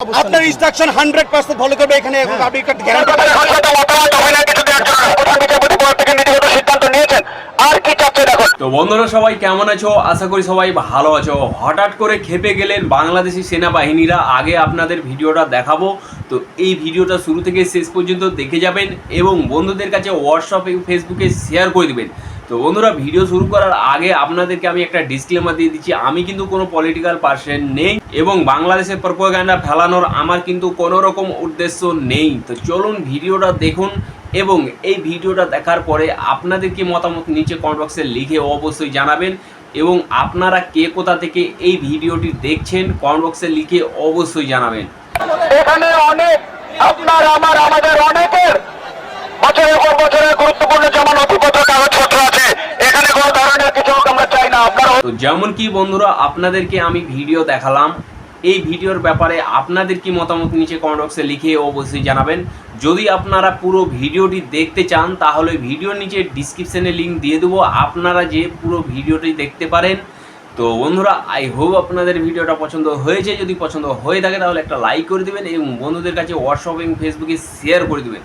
আপনার instruction hundred percent follow করবে এখানে আপনি তো বন্ধুরা সবাই কেমন আছো? আশা করি সবাই ভালো আছো। হঠাৎ করে খেপে গেলেন বাংলাদেশি সেনাবাহিনীরা। আগে আপনাদের ভিডিওটা দেখাবো। তো এই ভিডিওটা শুরু থেকে শেষ পর্যন্ত দেখে যাবেন এবং বন্ধুদের কাছে হোয়াটসঅ্যাপে ফেসবুকে শেয়ার করে দিবেন। তো বন্ধুরা ভিডিও শুরু করার আগে আপনাদেরকে আমি একটা ডিসক্লেমার দিয়ে দিচ্ছি। আমি কিন্তু কোনো পলিটিক্যাল পার্সন নেই এবং বাংলাদেশের প্রপোগান্ডা ফেলানোর আমার কিন্তু কোনো রকম উদ্দেশ্য নেই। তো চলুন ভিডিওটা দেখুন এবং এই ভিডিওটা দেখার পরে আপনাদের কি মতামত নিচে কমেন্ট বক্সে লিখে অবশ্যই জানাবেন এবং আপনারা কে কোথা থেকে এই ভিডিওটি দেখছেন কমেন্ট বক্সে লিখে অবশ্যই জানাবেন। এখানে অনেক আপনার, আমার, আমাদের অনেকের বছরের পর বছরের গুরুত্বপূর্ণ যেমন নথিপত্র কাগজপত্র আছে এখানে কোনো ধরনের কিছু আমরা চাই না আপনারা তো যেমন কি বন্ধুরা, আপনাদেরকে আমি ভিডিও দেখালাম। এই ভিডিওর ব্যাপারে আপনাদের কি মতামত নিচে কমেন্ট বক্সে লিখে অবশ্যই জানাবেন। যদি আপনারা পুরো ভিডিওটি দেখতে চান, তাহলে ভিডিওর নিচে ডিসক্রিপশনে লিঙ্ক দিয়ে দেবো। আপনারা যে পুরো ভিডিওটি দেখতে পারেন। তো বন্ধুরা আই হোপ আপনাদের ভিডিওটা পছন্দ হয়েছে। যদি পছন্দ হয়ে থাকে, তাহলে একটা লাইক করে দেবেন এবং বন্ধুদের কাছে হোয়াটসঅ্যাপ এবং ফেসবুকে শেয়ার করে দিবেন।